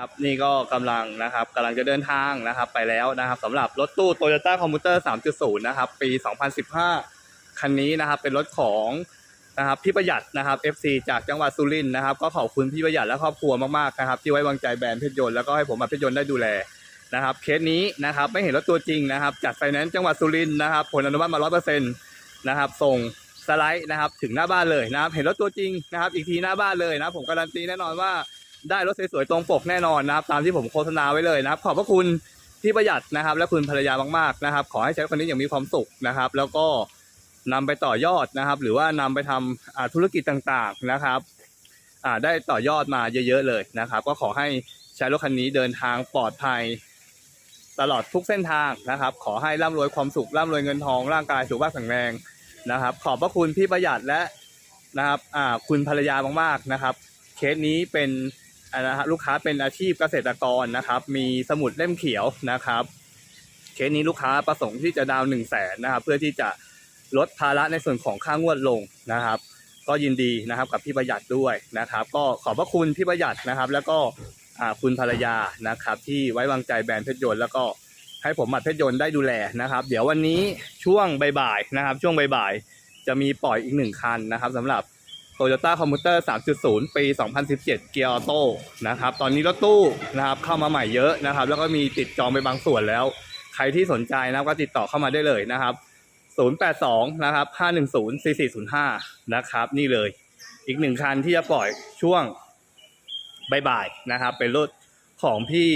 ครับนี่ก็กำลังนะครับกำลังจะเดินทางนะครับไปแล้วนะครับสำหรับรถตู้ Toyota Commuter 3.0 นะครับ ปี 2015 คันนี้นะครับเป็นรถของนะครับพี่ประหยัดนะครับ FC จากจังหวัดสุรินทร์นะครับ ก็ขอบคุณพี่ประหยัดและครอบครัวมากๆนะครับ ที่ไว้วางใจแบรนด์เพชรยนต์แล้วก็ให้ผมมาเพชรยนต์ได้ดูแลนะครับเคสนี้นะครับไม่เห็นรถตัวจริงนะครับ จัดไฟแนนซ์จังหวัดสุรินทร์นะครับ ผลอนุมัติมา 100%นะครับส่งสไลด์นะครับถึงหน้าบ้านเลยนะครับ เห็นรถตัวจริงนะครับ อีกทีหน้าบ้านเลยนะผมการันตีแน่นอนว่า ได้รถสวยๆตรงปกแน่นอนนะครับ ตามที่ผมโฆษณาไว้เลยนะครับ ขอบพระคุณที่ประหยัดนะครับ และคุณภรรยามากๆนะครับ ขอให้ใช้คนนี้อย่างมีความสุขนะครับ แล้วก็นำไปต่อยอดนะครับ หรือว่านำไปทำอ่าธุรกิจต่างๆนะครับได้ต่อยอดมาเยอะๆเลยนะครับ ก็ขอให้ใช้รถคันนี้เดินทางปลอดภัย ตลอดทุกเส้นทางนะครับ ขอให้ร่ำรวยความสุขร่ำรวยเงินทองร่างกายสุขภาพแข็งแรงนะครับ ขอบพระคุณพี่ประหยัดและนะครับคุณภรรยามากๆนะครับ เคสนี้เป็น นะฮะลูกค้าเป็นอาชีพเกษตรกรนะครับ มีสมุดเล่มเขียวนะครับ เคสนี้ลูกค้าประสงค์ที่จะดาวหนึ่งแสนนะครับ เพื่อที่จะลดภาระในส่วนของค่างวดลงนะครับ ก็ยินดีนะครับกับพี่ประหยัดด้วยนะครับ ก็ขอบพระคุณพี่ประหยัดนะครับ แล้วก็คุณภรรยานะครับ ที่ไว้วางใจแบรนด์เพชรยนต์แล้วก็ให้ผมมัดเพชรยนต์ได้ดูแลนะครับ เดี๋ยววันนี้ช่วงบ่ายๆนะครับ ช่วงบ่ายๆจะมีปล่อยอีกหนึ่งคันนะครับสำหรับ Toyota Commuter 3.0 ปี 2017 เกียร์ออโต้นะครับ ตอนนี้รถตู้นะครับเข้ามาใหม่เยอะนะครับ แล้วก็มีติดจองไปบางส่วนแล้ว ใครที่สนใจนะครับก็ติดต่อเข้ามาได้เลยนะครับ 082 นะครับ 510 4405 นะครับ นี่เลย อีกหนึ่งคันที่จะปล่อยช่วงบ่ายๆนะครับ เป็นรถของพี่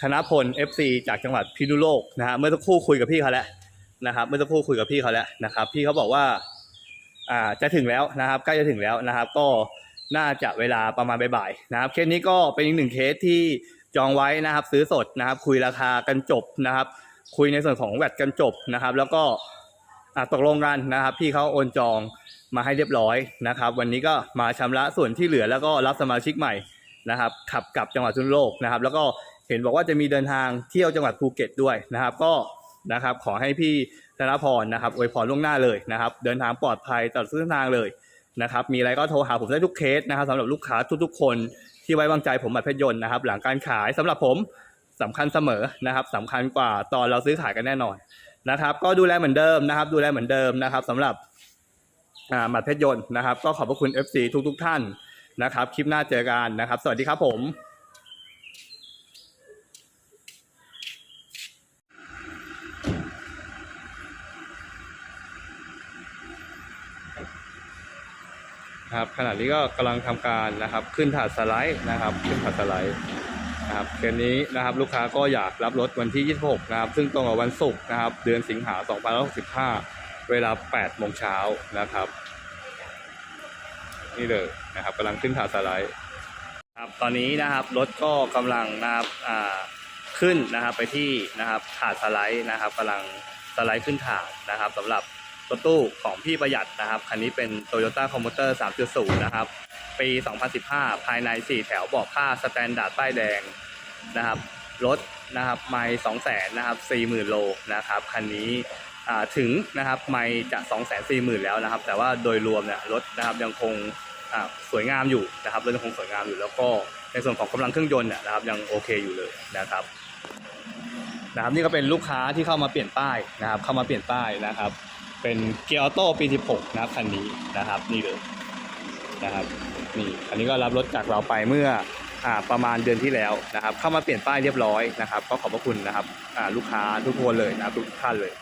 ธนพล FC จากจังหวัดพิษณุโลกนะฮะเมื่อสักครู่คุยกับพี่เขาแล้วนะครับ เมื่อสักครู่คุยกับพี่เขาแล้วนะครับ พี่เขาบอกว่า อ่าจะถึงแล้วนะครับใกล้จะถึงแล้วนะครับ ก็น่าจะเวลาประมาณบ่ายๆนะครับ เคสนี้ก็เป็นอีกหนึ่งเคสที่จองไว้นะครับ ซื้อสดนะครับ คุยราคากันจบนะครับ คุยในส่วนของแวดกันจบนะครับ แล้วก็ตกลงกันนะครับ พี่เขาโอนจองมาให้เรียบร้อยนะครับ วันนี้ก็มาชำระส่วนที่เหลือแล้วก็รับสมาชิกใหม่นะครับ ขับกลับจังหวัดชุนโลกนะครับ แล้วก็เห็นบอกว่าจะมีเดินทางเที่ยวจังหวัดภูเก็ตด้วยนะครับ ก็ นะครับขอให้พี่ธนพรนะครับอวยพรล่วงหน้าเลยนะครับ เดินทางปลอดภัยตลอดเส้นทางเลยนะครับมีอะไรก็โทรหาผมได้ทุกเคสนะครับสำหรับลูกค้าทุกๆ คนที่ไว้วางใจผมบัตรเพชรยนต์นะครับ หลังการขายสำหรับผมสำคัญเสมอนะครับสำคัญกว่าตอนเราซื้อขายกันแน่นอนนะครับ ก็ดูแลเหมือนเดิมนะครับ ดูแลเหมือนเดิมนะครับสำหรับอ่าบัตรเพชรยนต์นะครับ ก็ขอบพระคุณ FC ทุกๆ ท่านนะครับ คลิปหน้าเจอกันนะครับ สวัสดีครับผม นะครับขณะนี้ก็กำลังทำการนะครับขึ้นถาดสไลด์นะครับขึ้นถาดสไลด์นะครับเคสนี้นะครับลูกค้าก็อยากรับรถวันที่ 26 นะครับ ซึ่งตรงกับวันศุกร์นะครับเดือนสิงหา2565 เวลา 8 โมงเช้านะครับ นี่เลยนะครับกำลังขึ้นถาดสไลด์ครับตอนนี้นะครับรถก็กำลังนะครับอ่าขึ้นนะครับไปที่นะครับถาดสไลด์นะครับกำลังสไลด์ขึ้นถาดนะครับสำหรับ รถตู้ของพี่ประหยัดนะครับ คันนี้เป็น Toyota Commuter 3.0 นะครับ ปี 2015 ภายใน 4 แถวบอกค่าสแตนดาร์ดป้ายแดงนะครับ รถนะครับไม่2 0 0 0 0นะครับ40,000โลนะครับ คันนี้ถึงนะครับไม่จะ240,000แล้วนะครับ แต่ว่าโดยรวมเนี่ยรถนะครับยังคงสวยงามอยู่นะครับรถยังคงสวยงามอยู่แล้วก็ในส่วนของกำลังเครื่องยนต์เนี่ยนะครับยังโอเคอยู่เลยนะครับนะครับนี่ก็เป็นลูกค้าที่เข้ามาเปลี่ยนป้ายนะครับ เข้ามาเปลี่ยนป้ายนะครับ เป็นเกียร์ออโต้ปี 16 นะครับคันนี้นะครับนี่เลยนะครับนี่คันนี้ก็รับรถจากเราไปเมื่ออ่าประมาณเดือนที่แล้วนะครับ เข้ามาเปลี่ยนป้ายเรียบร้อยนะครับ ก็ขอบพระคุณนะครับอ่าลูกค้าทุกคนเลยนะครับทุกท่านเลย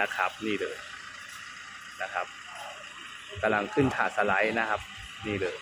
นะครับ นี่เลยนะครับกำลังขึ้นถาดสไลด์นะครับ นี่เลย